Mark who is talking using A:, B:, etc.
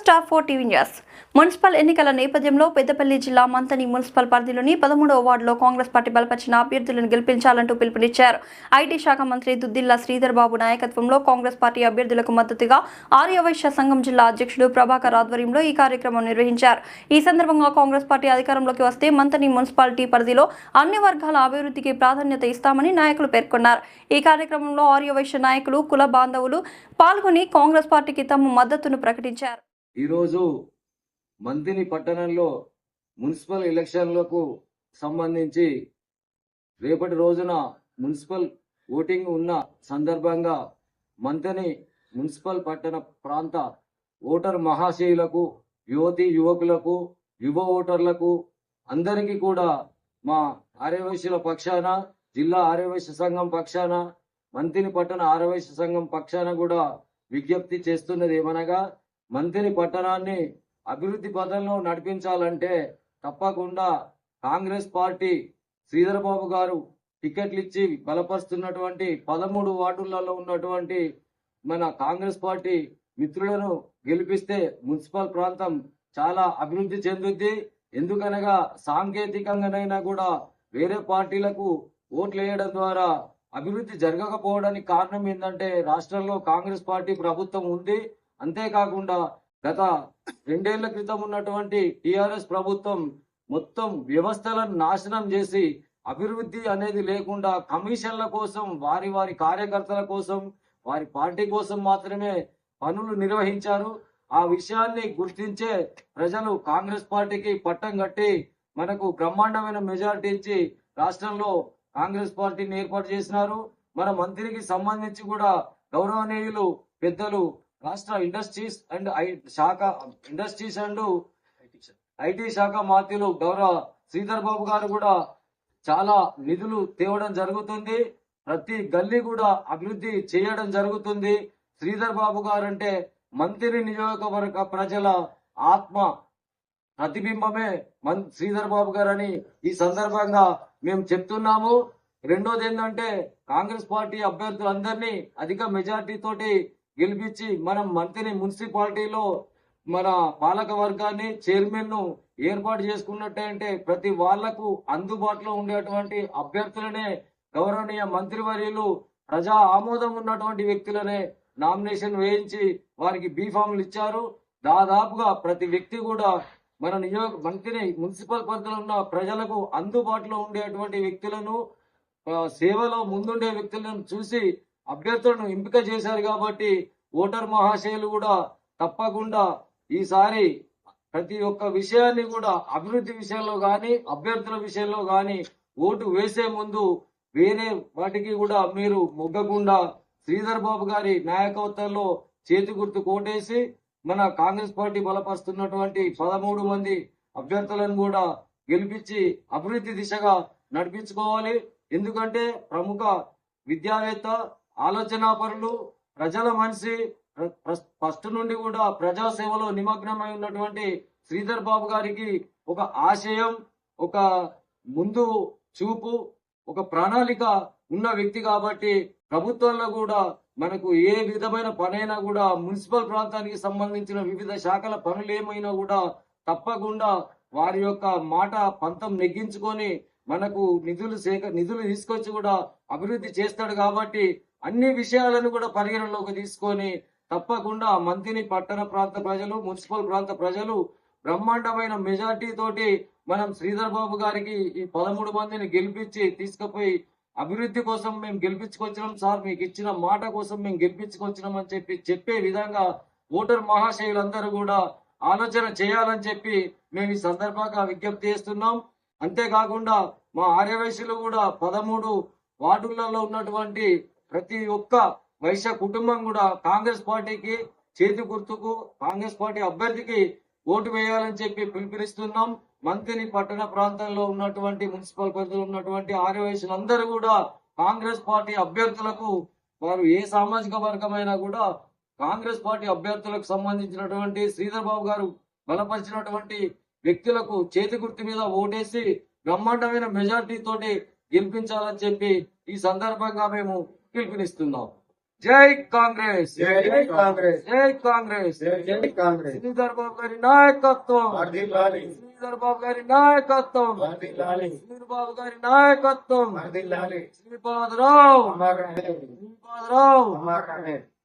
A: Star four TV news. Municipal ఎన్నికల నేపథ్యంలో పెద్దపల్లి జిల్లా మంతని మున్సిపల్ పరిధిలోని పదమూడవ వార్డులో కాంగ్రెస్ పార్టీ బలపరిచిన అభ్యర్థులను గెలిపించాలంటూ పిలుపునిచ్చారు. ఐటీ శాఖ మంత్రి దుద్దిల్లా శ్రీధర్ బాబు నాయకత్వంలో కాంగ్రెస్ పార్టీ అభ్యర్థులకు మద్దతుగా ఆర్యవైశ్య సంఘం జిల్లా అధ్యక్షుడు ప్రభాకర్ ఆధ్వర్యంలో ఈ కార్యక్రమం నిర్వహించారు. ఈ సందర్భంగా కాంగ్రెస్ పార్టీ అధికారంలోకి వస్తే మంతని మున్సిపాలిటీ పరిధిలో అన్ని వర్గాల అభివృద్ధికి ప్రాధాన్యత ఇస్తామని నాయకులు పేర్కొన్నారు. ఈ కార్యక్రమంలో ఆర్యవైశ్య నాయకులు కుల బాంధవులు పాల్గొని కాంగ్రెస్ పార్టీకి తమ మద్దతును ప్రకటించారు.
B: ఈరోజు మంతిని పట్టణంలో మున్సిపల్ ఎలక్షన్లకు సంబంధించి రేపటి రోజున మున్సిపల్ ఓటింగ్ ఉన్న సందర్భంగా మంతని మున్సిపల్ పట్టణ ప్రాంత ఓటర్ మహాశయులకు యువతి యువకులకు యువ ఓటర్లకు అందరికీ కూడా మా ఆర్యవైశ్యుల పక్షాన జిల్లా ఆర్యవైశ్య సంఘం పక్షాన మంతిని పట్టణ ఆర్యవైశ్య సంఘం పక్షాన కూడా విజ్ఞప్తి చేస్తున్నది ఏమనగా మంత్రి పట్టణాన్ని అభివృద్ధి పథంలో నడిపించాలంటే తప్పకుండా కాంగ్రెస్ పార్టీ శ్రీధరబాబు గారు టికెట్లు ఇచ్చి బలపరుస్తున్నటువంటి పదమూడు వార్డులలో ఉన్నటువంటి మన కాంగ్రెస్ పార్టీ మిత్రులను గెలిపిస్తే మున్సిపల్ ప్రాంతం చాలా అభివృద్ధి చెందుద్ది. ఎందుకనగా సాంకేతికంగానైనా కూడా వేరే పార్టీలకు ఓట్లు వేయడం ద్వారా అభివృద్ధి జరగకపోవడానికి కారణం ఏంటంటే రాష్ట్రంలో కాంగ్రెస్ పార్టీ ప్రభుత్వం ఉంది. అంతేకాకుండా గత రెండేళ్ళ క్రితం ఉన్నటువంటి టిఆర్ఎస్ ప్రభుత్వం మొత్తం వ్యవస్థలను నాశనం చేసి అభివృద్ధి అనేది లేకుండా కమిషన్ల కోసం వారి వారి కార్యకర్తల కోసం వారి పార్టీ కోసం మాత్రమే పనులు నిర్వహించారు. ఆ విషయాన్ని గుర్తించే ప్రజలు కాంగ్రెస్ పార్టీకి పట్టం కట్టి మనకు బ్రహ్మాండమైన మెజారిటీ ఇచ్చి రాష్ట్రంలో కాంగ్రెస్ పార్టీని ఏర్పాటు చేసినారు. మన మంత్రికి సంబంధించి కూడా గౌరవనీయులు పెద్దలు రాష్ట్ర ఇండస్ట్రీస్ అండ్ ఐ శాఖ ఇండస్ట్రీస్ అండ్ ఐటీ శాఖ మాత్యులు గౌరవ శ్రీధర్ బాబు గారు కూడా చాలా నిధులు తేవడం జరుగుతుంది. ప్రతి గల్లీ కూడా అభివృద్ధి చేయడం జరుగుతుంది. శ్రీధర్ బాబు గారు అంటే మంత్రి నియోజకవర్గ ప్రజల ఆత్మ ప్రతిబింబమే మన్ శ్రీధర్ బాబు గారు అని ఈ సందర్భంగా మేము చెప్తున్నాము. రెండోది ఏంటంటే కాంగ్రెస్ పార్టీ అభ్యర్థులందరినీ అధిక మెజార్టీ తోటి గెలిపించి మనం మంత్రిని మున్సిపాలిటీలో మన పాలక వర్గాన్ని చైర్మన్ను ఏర్పాటు చేసుకున్నట్టే అంటే ప్రతి వాళ్ళకు అందుబాటులో ఉండేటువంటి అభ్యర్థులనే గౌరవనీయ మంత్రివర్యులు ప్రజా ఆమోదం ఉన్నటువంటి వ్యక్తులనే నామినేషన్ వేయించి వారికి బీఫామ్లు ఇచ్చారు. దాదాపుగా ప్రతి వ్యక్తి కూడా మన నియోజక మంత్రిని మున్సిపల్ పరిధిలో ఉన్న ప్రజలకు అందుబాటులో ఉండేటువంటి వ్యక్తులను సేవలో ముందుండే వ్యక్తులను చూసి అభ్యర్థులను ఎంపిక చేశారు కాబట్టి ఓటర్ మహాశయులు కూడా తప్పకుండా ఈసారి ప్రతి ఒక్క విషయాన్ని కూడా అభివృద్ధి విషయంలో కానీ అభ్యర్థుల విషయంలో కానీ ఓటు వేసే ముందు వేరే వాటికి కూడా మీరు మొగ్గకుండా శ్రీధర్ బాబు గారి నాయకత్వంలో చేతి గుర్తు కోటేసి మన కాంగ్రెస్ పార్టీ బలపరుస్తున్నటువంటి పదమూడు మంది అభ్యర్థులను కూడా గెలిపించి అభివృద్ధి దిశగా నడిపించుకోవాలి. ఎందుకంటే ప్రముఖ విద్యావేత్త ఆలోచనాపరులు ప్రజల మనిషి ఫస్ట్ నుండి కూడా ప్రజాసేవలో నిమగ్నమై ఉన్నటువంటి శ్రీధర్ బాబు గారికి ఒక ఆశయం ఒక ముందు చూపు ఒక ప్రణాళిక ఉన్న వ్యక్తి కాబట్టి ప్రభుత్వంలో కూడా మనకు ఏ విధమైన పనైనా కూడా మున్సిపల్ ప్రాంతానికి సంబంధించిన వివిధ శాఖల పనులు ఏమైనా కూడా తప్పకుండా వారి యొక్క మాట పంతం నెగ్గించుకొని మనకు నిధులు సేక నిధులు తీసుకొచ్చి కూడా అభివృద్ధి చేస్తాడు కాబట్టి అన్ని విషయాలను కూడా పరిగణలోకి తీసుకొని తప్పకుండా మంత్రిని పట్టణ ప్రాంత ప్రజలు మున్సిపల్ ప్రాంత ప్రజలు బ్రహ్మాండమైన మెజార్టీ తోటి మనం శ్రీధర్ బాబు గారికి ఈ పదమూడు మందిని గెలిపించి తీసుకుపోయి అభివృద్ధి కోసం మేము గెలిపించుకొచ్చినాం సార్ మీకు ఇచ్చిన మాట కోసం మేము గెలిపించుకొచ్చినాం అని చెప్పి చెప్పే విధంగా ఓటర్ మహాశయులందరూ కూడా ఆలోచన చేయాలని చెప్పి మేము ఈ సందర్భంగా విజ్ఞప్తి చేస్తున్నాం. అంతేకాకుండా మా ఆర్యవైశ్యులు కూడా పదమూడు వార్డులలో ఉన్నటువంటి ప్రతి ఒక్క వైశ్య కుటుంబం కూడా కాంగ్రెస్ పార్టీకి చేతి గుర్తుకు కాంగ్రెస్ పార్టీ అభ్యర్థికి ఓటు వేయాలని చెప్పి పిలుపునిస్తున్నాం. మంత్రిని పట్టణ ప్రాంతంలో ఉన్నటువంటి మున్సిపల్ పరిధిలో ఉన్నటువంటి ఆర్యవైశ్యులందరూ కూడా కాంగ్రెస్ పార్టీ అభ్యర్థులకు వారు ఏ సామాజిక వర్గమైనా కూడా కాంగ్రెస్ పార్టీ అభ్యర్థులకు సంబంధించినటువంటి శ్రీధర్ బాబు గారు బలపరిచినటువంటి వ్యక్తులకు చేతి గుర్తు మీద ఓటేసి బ్రహ్మాండమైన మెజార్టీ తోటి గెలిపించాలని చెప్పి ఈ సందర్భంగా మేము పిలుపునిస్తున్నాం. జై కాంగ్రెస్.
C: జై కాంగ్రెస్.
B: జై కాంగ్రెస్.
C: జై కాంగ్రెస్.
B: శ్రీధర్ బాబు గారి నాయకత్వం. శ్రీధర్ బాబు గారి నాయకత్వం. శ్రీధర్ బాబు గారి నాయకత్వం. శ్రీపాదరావు. శ్రీపాదరావు.